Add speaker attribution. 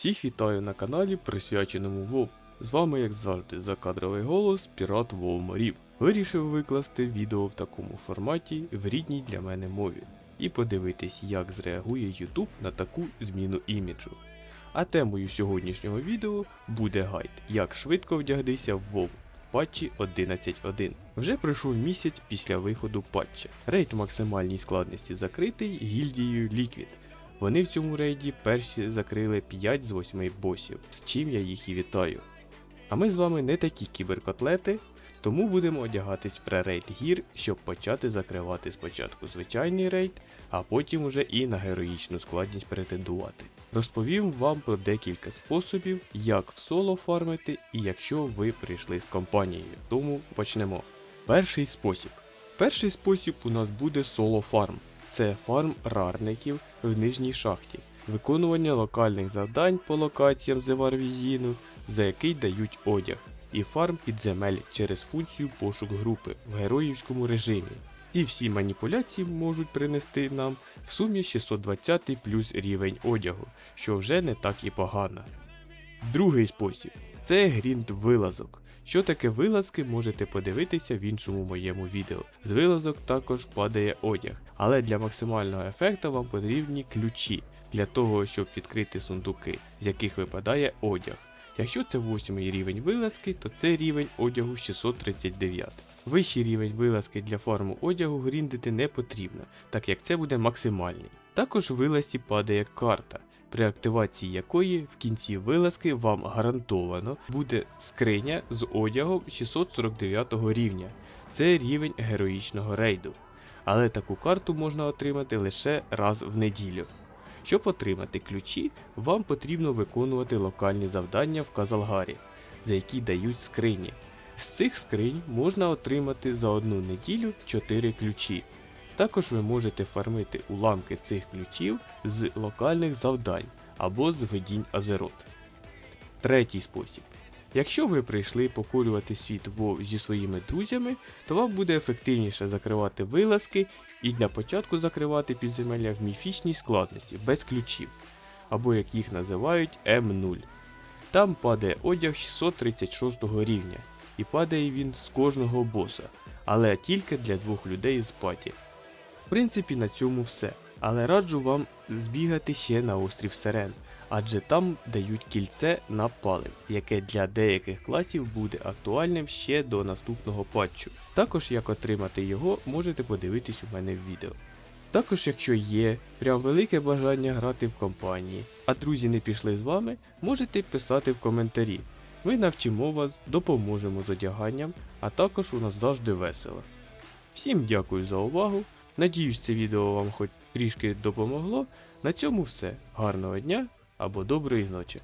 Speaker 1: Всіх вітаю на каналі, присвяченому WoW. З вами, як завжди, закадровий голос Пірат WoW Морів. Вирішив викласти відео в такому форматі в рідній для мене мові і подивитись, як зреагує YouTube на таку зміну іміджу. А темою сьогоднішнього відео буде гайд, як швидко вдягтися в WoW в патчі 11.1. Вже пройшов місяць після виходу патча. Рейд максимальній складності закритий гільдією Liquid. Вони в цьому рейді перші закрили 5 з 8 босів, з чим я їх і вітаю. А ми з вами не такі кіберкотлети, тому будемо одягатись в пререйд гір, щоб почати закривати спочатку звичайний рейд, а потім уже і на героїчну складність претендувати. Розповім вам про декілька способів, як в соло фармити і якщо ви прийшли з компанією. Тому почнемо. Перший спосіб. Перший спосіб у нас буде соло фарм. Це фарм рарників в нижній шахті, виконування локальних завдань по локаціям Зеварвізіну, за який дають одяг, і фарм підземель через функцію пошук групи в героївському режимі. Ці всі маніпуляції можуть принести нам в сумі 620 плюс рівень одягу, що вже не так і погано. Другий спосіб це грінд вилазок. Що таке вилазки, можете подивитися в іншому моєму відео. З вилазок також падає одяг, але для максимального ефекту вам потрібні ключі для того, щоб відкрити сундуки, з яких випадає одяг. Якщо це 8 рівень вилазки, то це рівень одягу 639. Вищий рівень вилазки для фарму одягу гріндити не потрібно, так як це буде максимальний. Також в вилазці падає карта, при активації якої в кінці вилазки вам гарантовано буде скриня з одягом 649 рівня. Це рівень героїчного рейду. Але таку карту можна отримати лише раз в неділю. Щоб отримати ключі, вам потрібно виконувати локальні завдання в Казалгарі, за які дають скрині. З цих скринь можна отримати за одну неділю 4 ключі. Також ви можете фармити уламки цих ключів з локальних завдань або з видінь Азерот. Третій спосіб. Якщо ви прийшли покорювати світ WoW зі своїми друзями, то вам буде ефективніше закривати вилазки і для початку закривати підземелля в міфічній складності без ключів, або як їх називають М0. Там падає одяг 636 рівня, і падає він з кожного боса, але тільки для двох людей з паті. В принципі, на цьому все. Але раджу вам збігати ще на острів Сирен, адже там дають кільце на палець, яке для деяких класів буде актуальним ще до наступного патчу. Також як отримати його, можете подивитись у мене в відео. Також, якщо є прям велике бажання грати в компанії, а друзі не пішли з вами, можете писати в коментарі. Ми навчимо вас, допоможемо з одяганням, а також у нас завжди весело. Всім дякую за увагу. Надіюсь, це відео вам хоч трішки допомогло. На цьому все. Гарного дня або доброї ночі.